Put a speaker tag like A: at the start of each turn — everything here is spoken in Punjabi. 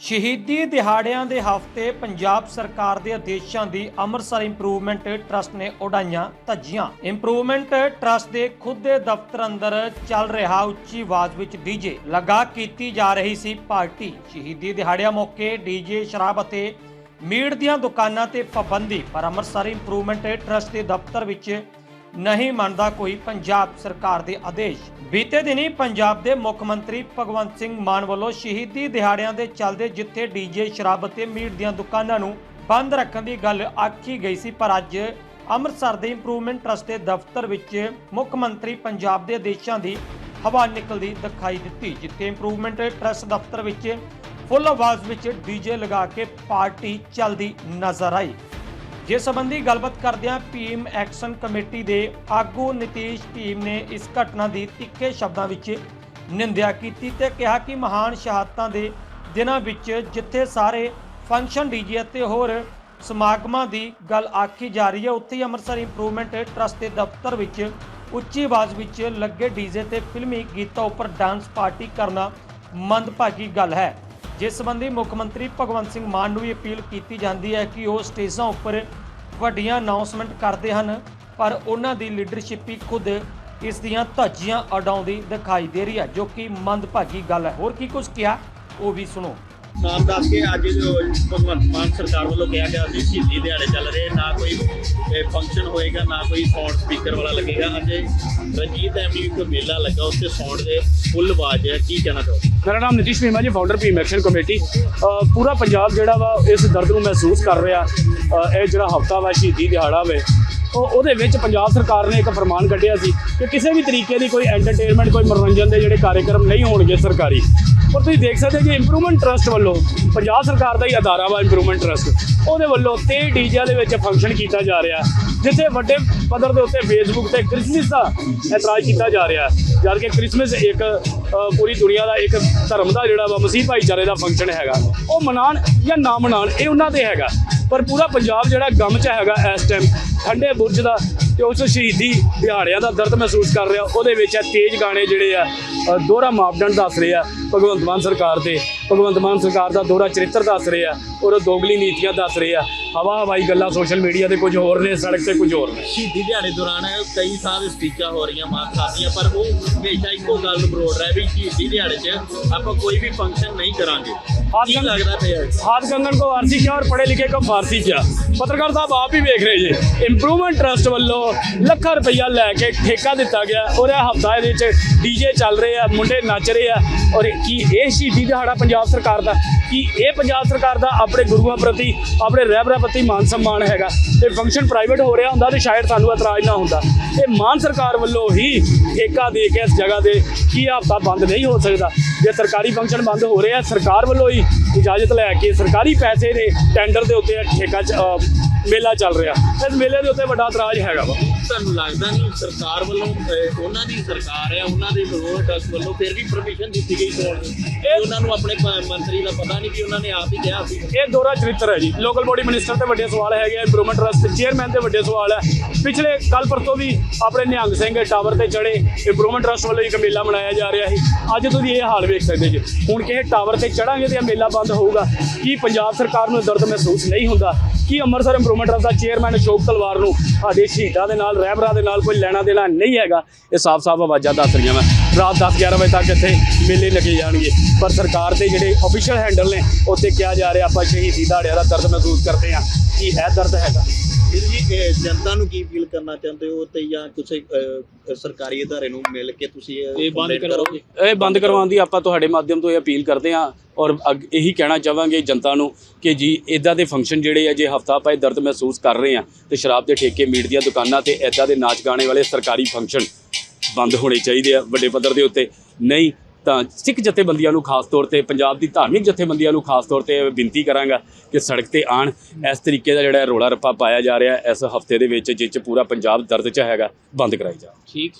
A: ਸ਼ਹੀਦੀ ਦਿਹਾੜਿਆਂ ਦੇ ਹਫ਼ਤੇ ਪੰਜਾਬ ਸਰਕਾਰ ਦੇ ਆਦੇਸ਼ਾਂ ਦੀ ਅੰਮ੍ਰਿਤਸਰ ਇੰਪਰੂਵਮੈਂਟ ਟਰਸਟ ਨੇ ਉਡਾਈਆਂ ਧੱਜੀਆਂ। ਇੰਪਰੂਵਮੈਂਟ ਟਰਸਟ ਦੇ ਖੁਦ ਦੇ ਦਫ਼ਤਰ ਅੰਦਰ ਚੱਲ ਰਿਹਾ ਉੱਚੀ ਆਵਾਜ਼ ਵਿੱਚ ਡੀਜੇ ਲਗਾ ਕੀਤੀ ਜਾ ਰਹੀ ਸੀ ਪਾਰਟੀ। ਸ਼ਹੀਦੀ ਦਿਹਾੜਿਆਂ ਮੌਕੇ ਡੀਜੇ ਸ਼ਰਾਬ ਅਤੇ ਮੀਟ ਦੀਆਂ ਦੁਕਾਨਾਂ ਤੇ ਪਾਬੰਦੀ। ਪਰ ਅੰਮ੍ਰਿਤਸਰ ਇੰਪਰੂਵਮੈਂਟ ਟਰਸਟ ਦੇ ਦਫ਼ਤਰ ਵਿੱਚ ਨਹੀਂ ਮੰਨਦਾ ਕੋਈ ਪੰਜਾਬ ਸਰਕਾਰ ਦੇ ਆਦੇਸ਼। ਬੀਤੇ ਦਿਨੀ ਪੰਜਾਬ ਦੇ ਮੁੱਖ ਮੰਤਰੀ ਭਗਵੰਤ ਸਿੰਘ ਮਾਨ ਵੱਲੋਂ ਸ਼ਹੀਦੀ ਦਿਹਾੜਿਆਂ ਦੇ ਚੱਲਦੇ ਜਿੱਥੇ ਡੀਜੇ ਸ਼ਰਾਬ ਅਤੇ ਮੀਟ ਦੀਆਂ ਦੁਕਾਨਾਂ ਨੂੰ ਬੰਦ ਰੱਖਣ ਦੀ ਗੱਲ ਆਖੀ ਗਈ ਸੀ, ਪਰ ਅੱਜ ਅੰਮ੍ਰਿਤਸਰ ਦੇ ਇੰਪਰੂਵਮੈਂਟ ਟਰਸਟ ਦੇ ਦਫ਼ਤਰ ਵਿੱਚ ਮੁੱਖ ਮੰਤਰੀ ਪੰਜਾਬ ਦੇ ਆਦੇਸ਼ਾਂ ਦੀ ਹਵਾ ਨਿਕਲਦੀ ਦਿਖਾਈ ਦਿੱਤੀ, ਜਿੱਥੇ ਇੰਪਰੂਵਮੈਂਟ ਟਰਸਟ ਦਫ਼ਤਰ ਵਿੱਚ ਫੁੱਲ ਆਵਾਜ਼ ਵਿੱਚ ਡੀਜੇ ਲਗਾ ਕੇ ਪਾਰਟੀ ਚੱਲਦੀ ਨਜ਼ਰ ਆਈ। ਜਿਸ ਸੰਬੰਧੀ ਗੱਲਬਾਤ ਕਰਦਿਆਂ ਭੀਮ ਐਕਸ਼ਨ ਕਮੇਟੀ ਦੇ ਆਗੂ ਨਿਤੀਸ਼ ਭੀਮ ਨੇ ਇਸ ਘਟਨਾ ਦੀ ਤਿੱਖੇ ਸ਼ਬਦਾਂ ਵਿੱਚ ਨਿੰਦਿਆ ਕੀਤੀ ਤੇ ਕਿਹਾ ਕਿ ਮਹਾਨ ਸ਼ਹਾਦਤਾਂ ਦੇ ਦਿਨਾਂ ਵਿੱਚ ਜਿੱਥੇ ਸਾਰੇ ਫੰਕਸ਼ਨ ਡੀਜੇ ਅਤੇ ਹੋਰ ਸਮਾਗਮਾਂ ਦੀ ਗੱਲ ਆਖੀ ਜਾ ਰਹੀ ਹੈ, ਉੱਥੇ ਹੀ ਅੰਮ੍ਰਿਤਸਰ ਇੰਪਰੂਵਮੈਂਟ ਟਰਸਟ ਦੇ ਦਫ਼ਤਰ ਵਿੱਚ ਉੱਚੀ ਆਵਾਜ਼ ਵਿੱਚ ਲੱਗੇ ਡੀਜੇ ਤੇ ਫਿਲਮੀ ਗੀਤਾਂ ਉੱਪਰ ਡਾਂਸ ਪਾਰਟੀ ਕਰਨਾ ਮੰਦਭਾਗੀ ਗੱਲ ਹੈ। ਜਿਸ ਸੰਬੰਧੀ ਮੁੱਖ ਮੰਤਰੀ ਭਗਵੰਤ ਸਿੰਘ ਮਾਨ ਨੂੰ ਵੀ ਅਪੀਲ ਕੀਤੀ ਜਾਂਦੀ ਹੈ ਕਿ ਉਹ ਸਟੇਜਾਂ ਉੱਪਰ ਵੱਡੀਆਂ ਅਨਾਉਂਸਮੈਂਟ ਕਰਦੇ ਹਨ, ਪਰ ਉਹਨਾਂ ਦੀ ਲੀਡਰਸ਼ਿਪ ਹੀ ਖੁਦ ਇਸ ਦੀਆਂ ਧੱਜੀਆਂ ਉਡਾਉਂਦੀ ਦਿਖਾਈ ਦੇ ਰਹੀ ਹੈ, ਜੋ ਕਿ ਮੰਦਭਾਗੀ ਗੱਲ ਹੈ। ਹੋਰ ਕੀ ਕੁਝ ਕਿਹਾ? ਉਹ ਵੀ ਸੁਣੋ।
B: ਨਾਮ ਦੱਸ ਕੇ ਅੱਜ ਜੋ ਭਗਵੰਤ ਮਾਨ ਸਰਕਾਰ ਵੱਲੋਂ ਕਿਹਾ ਗਿਆ ਸੀ ਸ਼ਹੀਦੀ ਦਿਹਾੜੇ ਚੱਲ ਰਹੇ, ਨਾ ਕੋਈ ਫੰਕਸ਼ਨ ਹੋਏਗਾ, ਨਾ ਕੋਈ ਸਾਊਂਡ ਸਪੀਕਰ ਵਾਲਾ ਲੱਗੇਗਾ। ਅੱਜ ਰਣਜੀਤ ਐਵਨਿਊ ਇੱਕ ਮੇਲਾ ਲੱਗਾ, ਉੱਥੇ ਸਾਊਂਡ ਦੇ ਫੁੱਲ ਆਵਾਜ਼ ਹੈ। ਕੀ ਕਹਿਣਾ ਚਾਹੋਗੇ?
C: ਮੇਰਾ ਨਾਮ ਨਿਤਿਸ਼ ਮੀਮਾ ਜੀ ਫਾਊਂਡਰ ਭੀਮ ਐਕਸ਼ਨ ਕਮੇਟੀ ਪੂਰਾ ਪੰਜਾਬ ਜਿਹੜਾ ਵਾ, ਇਸ ਦਰਦ ਨੂੰ ਮਹਿਸੂਸ ਕਰ ਰਿਹਾ। ਇਹ ਜਿਹੜਾ ਹਫਤਾ ਵਾ, ਸ਼ਹੀਦੀ ਦਿਹਾੜਾ ਵੇ ਉਹਦੇ ਵਿੱਚ ਪੰਜਾਬ ਸਰਕਾਰ ਨੇ ਇੱਕ ਫਰਮਾਨ ਕੱਢਿਆ ਸੀ ਕਿ ਕਿਸੇ ਵੀ ਤਰੀਕੇ ਦੀ ਕੋਈ ਐਂਟਰਟੇਨਮੈਂਟ ਕੋਈ ਮਨੋਰੰਜਨ ਦੇ ਜਿਹੜੇ ਕਾਰਜਕ੍ਰਮ ਨਹੀਂ ਹੋਣਗੇ ਸਰਕਾਰੀ। ਪਰ ਤੁਸੀਂ ਦੇਖ ਸਕਦੇ ਜੀ ਇੰਪਰੂਵਮੈਂਟ ਟਰਸਟ ਵੱਲੋਂ ਪੰਜਾਬ ਸਰਕਾਰ ਦਾ ਹੀ ਅਦਾਰਾ ਵਾ ਇੰਪਰੂਵਮੈਂਟ ਟਰਸਟ ਉਹਦੇ ਵੱਲੋਂ 23 ਡੀਜੇ ਦੇ ਵਿੱਚ ਫੰਕਸ਼ਨ ਕੀਤਾ ਜਾ ਰਿਹਾ, ਜਿੱਥੇ ਵੱਡੇ ਪੱਧਰ ਦੇ ਉੱਤੇ ਫੇਸਬੁੱਕ ਤੇ ਕ੍ਰਿਸਮਸ ਦਾ ਇਤਰਾਜ਼ ਕੀਤਾ ਜਾ ਰਿਹਾ। ਜਦ ਕਿ ਕ੍ਰਿਸਮਸ ਇੱਕ ਪੂਰੀ ਦੁਨੀਆ ਦਾ ਇੱਕ ਧਰਮ ਦਾ ਜਿਹੜਾ ਵਾ ਮਸੀਹ ਭਾਈਚਾਰੇ ਦਾ ਫੰਕਸ਼ਨ ਹੈਗਾ। ਉਹ ਮਨਾਣ ਜਾਂ ਨਾ ਮਨਾਣ ਇਹ ਉਹਨਾਂ ਤੇ ਹੈਗਾ। ਪਰ ਪੂਰਾ ਪੰਜਾਬ ਜਿਹੜਾ ਗਮ 'ਚ ਹੈਗਾ ਇਸ ਟਾਈਮ ਠੰਡੇ ਬੁਰਜ ਦਾ ਤੇ ਉਸ ਸ਼ਹੀਦੀ ਦਿਹਾੜਿਆਂ ਦਾ ਦਰਦ ਮਹਿਸੂਸ ਕਰ ਰਿਹਾ। ਉਹਦੇ ਵਿੱਚ ਇਹ ਤੇਜ਼ ਗਾਣੇ ਜਿਹੜੇ ਆ ਦੋਹਰਾ ਮਾਪਦੰਡ ਦੱਸ ਰਹੇ ਆ। ਭਗਵੰਤ ਮਾਨ ਸਰਕਾਰ ਦੇ ਭਗਵੰਤ ਮਾਨ ਸਰਕਾਰ ਦਾ ਦੋਹਰਾ ਚਰਿੱਤਰ ਦੱਸ ਰਹੇ ਆ ਔਰ ਦੋਗਲੀ ਨੀਤੀਆਂ ਦੱਸ ਰਹੇ ਆ। ਹਵਾ ਹਵਾਈ ਗੱਲਾਂ ਸੋਸ਼ਲ ਮੀਡੀਆ ਤੇ ਕੁਝ ਹੋਰ ਨੇ ਸੜਕ ਤੇ ਕੁਝ ਹੋਰ ਨੇ।
B: ਸ਼ਹੀਦੀ ਦਿਹਾੜੇ ਦੌਰਾਨ ਕਈ ਸਾਲ ਸਪੀਕਾਂ ਹੋ ਰਹੀਆਂ ਮਾਨ ਸਾਹਿਬ ਦੀਆਂ ਪਰ ਉਹ ਹਮੇਸ਼ਾ ਇੱਕੋ ਗੱਲ ਬਰੋੜ ਰਿਹਾ ਵੀ ਸ਼ਹੀਦੀ ਦਿਹਾੜੇ 'ਚ ਆਪਾਂ ਕੋਈ ਵੀ ਫੰਕਸ਼ਨ ਨਹੀਂ ਕਰਾਂਗੇ।
C: ਹਾਦਗੰਨ
B: ਲੱਗਦਾ ਪਿਆ
C: ਹਾਦਗੰਨ ਕੋ ਆਰਸੀ ਕਿਹਾ ਔਰ ਪੜੇ ਲਿਖੇ ਕੋ ਫਾਰਸੀ ਕਿਹਾ ਪੱਤਰਕਾਰ ਸਾਹਿਬ ਆਪ ਹੀ ਵੇਖ ਰਹੇ ਜੇ। ਇੰਪਰੂਵਮੈਂਟ ਟਰਸਟ ਵੱਲੋਂ ਲੱਖਾਂ ਰੁਪਈਆ ਲੈ ਕੇ ਠੇਕਾ ਦਿੱਤਾ ਗਿਆ ਔਰ ਇਹ ਹਫਤਾ ਇਹਦੇ ਵਿੱਚ ਡੀਜੇ ਚੱਲ ਰਹੇ ਆ, ਮੁੰਡੇ ਨੱਚ ਰਹੇ ਆ। ਔਰ ਕੀ ਇਹ ਸ਼ਹੀਦੀ ਦਿਹਾੜਾ ਪੰਜਾਬ ਸਰਕਾਰ ਦਾ? ਕੀ ਇਹ ਪੰਜਾਬ ਸਰਕਾਰ ਦਾ ਆਪਣੇ ਗੁਰੂਆਂ ਪ੍ਰਤੀ, ਆਪਣੇ ਰਹਿਬਰਾਂ ਪ੍ਰਤੀ ਮਾਨ ਸਨਮਾਨ ਹੈਗਾ? ਤੇ ਫੰਕਸ਼ਨ ਪ੍ਰਾਈਵੇਟ ਹੋ ਰਿਹਾ ਹੁੰਦਾ ਤੇ ਸ਼ਾਇਦ ਸਾਨੂੰ ਇਤਰਾਜ਼ ਨਾ ਹੁੰਦਾ। ਇਹ ਮਾਨ ਸਰਕਾਰ ਵੱਲੋਂ ਹੀ ਠੇਕਾ ਦੇ ਕੇ ਇਸ ਜਗ੍ਹਾ ਦੇ ਕੀ ਇਹ ਹਫਤਾ ਬੰਦ ਨਹੀਂ ਹੋ ਸਕਦਾ? ਜੇ ਸਰਕਾਰੀ ਫੰਕਸ਼ਨ ਬੰਦ ਹੋ ਰਿਹਾ, ਸਰਕਾਰ ਵੱਲੋਂ ਹੀ ਇਜਾਜ਼ਤ ਲੈ ਕੇ ਸਰਕਾਰੀ ਪੈਸੇ ਦੇ ਟੈਂਡਰ ਦੇ ਉੱਤੇ ਠੇਕਾ ਮੇਲਾ ਚੱਲ ਰਿਹਾ। ਇਸ ਮੇਲੇ ਦੇ ਉੱਤੇ ਵੱਡਾ ਇਤਰਾਜ਼ ਹੈਗਾ ਵਾ।
B: ਤੁਹਾਨੂੰ ਲੱਗਦਾ ਨਹੀਂ ਸਰਕਾਰ ਵੱਲੋਂ ਅਹ, ਉਹਨਾਂ ਦੀ ਸਰਕਾਰ ਹੈ ਉਹਨਾਂ ਦੇ ਲੋਕ ਟਰਸਟ ਵੱਲੋਂ ਫਿਰ ਵੀ ਪਰਮਿਸ਼ਨ ਦਿੱਤੀ ਗਈ ਦੀ ਇਹ ਉਹਨਾਂ ਨੂੰ ਆਪਣੇ ਪ- ਮੰਤਰੀ ਦਾ ਪਤਾ ਨਹੀਂ ਵੀ ਉਹਨਾਂ ਨੇ ਆਪ ਹੀ ਕਿਹਾ ਸੀ।
C: ਇਹ ਦੋਹਰਾ ਚਰਿੱਤਰ ਹੈ ਜੀ। ਲੋਕਲ ਬੋਡੀ ਮਿਨਿਸਟਰ ਤੇ ਵੱਡੇ ਸਵਾਲ ਹੈਗੇ ਆ ਇੰਪਰੂਵਮੈਂਟ ਟਰਸਟ ਚੇਅਰਮੈਨ ਤੇ ਵੱਡੇ ਸਵਾਲ ਹੈ। ਪਿਛਲੇ ਕੱਲ ਪਰਸੋਂ ਵੀ ਆਪਣੇ ਨਿਹੰਗ ਸਿੰਘ ਟਾਵਰ ਤੇ ਚੜੇ ਇੰਪਰੂਵਮੈਂਟ ਟਰਸਟ ਵੱਲੋਂ ਇੱਕ ਮੇਲਾ ਮਨਾਇਆ ਜਾ ਰਿਹਾ ਸੀ। ਅੱਜ ਤੁਸੀਂ ਇਹ ਹਾਲ ਵੇਖ ਸਕਦੇ ਜੀ। ਹੁਣ ਕਿਸੇ ਟਾਵਰ ਤੇ ਚੜਾਂਗੇ ਤੇ ਇਹ ਮੇਲਾ ਬੰਦ ਹੋਊਗਾ। ਕੀ ਪੰਜਾਬ ਸਰਕਾਰ ਨੂੰ ਦਰਦ ਮਹਿਸੂਸ ਨਹੀਂ ਹੁੰਦਾ? ਕੀ ਅੰਮ੍ਰਿਤਸਰ ਇੰਪਰੂਵਮੈਂਟ ਮੰਡਲ ਦਾ ਚੇਅਰਮੈਨ ਅਸ਼ੋਕ ਤਲਵਾਰ ਨੂੰ ਸਾਡੇ ਸ਼ਹੀਦਾਂ ਦੇ ਨਾਲ, ਰਹਿਬਰਾਂ ਦੇ ਨਾਲ ਕੋਈ ਲੈਣਾ ਦੇਣਾ ਨਹੀਂ ਹੈਗਾ। ਇਹ ਸਾਫ਼-ਸਾਫ਼ ਆਵਾਜ਼ਾਂ ਦੱਸ ਰਹੀਆਂ ਵਾ। ਰਾਤ 10-11 ਵਜੇ ਤੱਕ ਇੱਥੇ ਮੇਲੇ ਲੱਗੇ ਜਾਣਗੇ। ਪਰ ਸਰਕਾਰ ਦੇ ਜਿਹੜੇ ਅਫੀਸ਼ੀਅਲ ਹੈਂਡਲ ਨੇ, ਉੱਥੇ ਕਿਹਾ ਜਾ ਰਿਹਾ, ਆਪਾਂ ਸ਼ਹੀਦੀ ਦਾੜਿਆਂ ਦਾ ਦਰਦ ਮਹਿਸੂਸ ਕਰਦੇ ਹਾਂ। ਕੀ ਹੈ ਦਰਦ ਹੈਗਾ?
B: ਇਹ ਜਨਤਾ ਨੂੰ ਕੀ ਫੀਲ ਕਰਨਾ ਚਾਹੁੰਦੇ ਹੋ ਤੇ ਜਾਂ ਕਿਸੇ ਅਹ, ਸਰਕਾਰੀ ਅਦਾਰੇ ਨੂੰ ਮਿਲ ਕੇ ਤੁਸੀਂ
C: ਇਹ ਬੰਦ
B: complaint
C: ਕਰੋਗੇ? ਇਹ ਬੰਦ ਕਰਵਾਉਣ ਦੀ ਆਪਾਂ ਤੁਹਾਡੇ ਮਾਧਿਅਮ ਤੋਂ ਇਹ ਅਪੀਲ ਕਰਦੇ ਹਾਂ ਔਰ ਅੱਗ- ਇਹੀ ਕਹਿਣਾ ਚਾਹਾਂਗੇ ਜਨਤਾ ਨੂੰ ਕਿ ਜੀ ਇਦਾਂ ਦੇ ਫੰਕਸ਼ਨ ਜਿਹੜੇ ਆ ਜੇ ਹਫਤਾ ਪਾਏ ਦਰਦ ਮਹਿਸੂਸ ਕਰ ਰਹੇ ਆ ਤੇ ਸ਼ਰਾਬ ਦੇ ਠੇਕੇ ਮੀਟ ਦੀਆਂ ਦੁਕਾਨਾਂ ਤੇ ਇਦਾਂ ਦੇ ਨਾਚ ਗਾਣੇ ਵਾਲੇ ਸਰਕਾਰੀ ਫੰਕਸ਼ਨ ਬੰਦ ਹੋਣੇ ਚਾਹੀਦੇ ਆ ਵੱਡੇ ਪੱਧਰ ਦੇ ਉੱਤੇ। ਨਹੀਂ ਤਾਂ ਸਿੱਖ ਜਥੇਬੰਦੀਆਂ ਨੂੰ ਖਾਸ ਤੌਰ ਤੇ, ਪੰਜਾਬ ਦੀ ਧਾਰਮਿਕ ਜਥੇਬੰਦੀਆਂ ਨੂੰ ਖਾਸ ਤੌਰ ਤੇ ਬੇਨਤੀ ਕਰਾਂਗਾ ਕਿ ਸੜਕ ਤੇ ਆਣ ਇਸ ਤਰੀਕੇ ਦਾ ਜਿਹੜਾ ਰੋਲਾ ਰੱਪਾ ਪਾਇਆ ਜਾ ਰਿਹਾ ਇਸ ਹਫ਼ਤੇ ਦੇ ਵਿੱਚ, ਜਿਸ 'ਚ ਪੂਰਾ ਪੰਜਾਬ ਦਰਦ 'ਚ ਹੈਗਾ, ਬੰਦ ਕਰਾਈ ਜਾ
B: ਠੀਕ।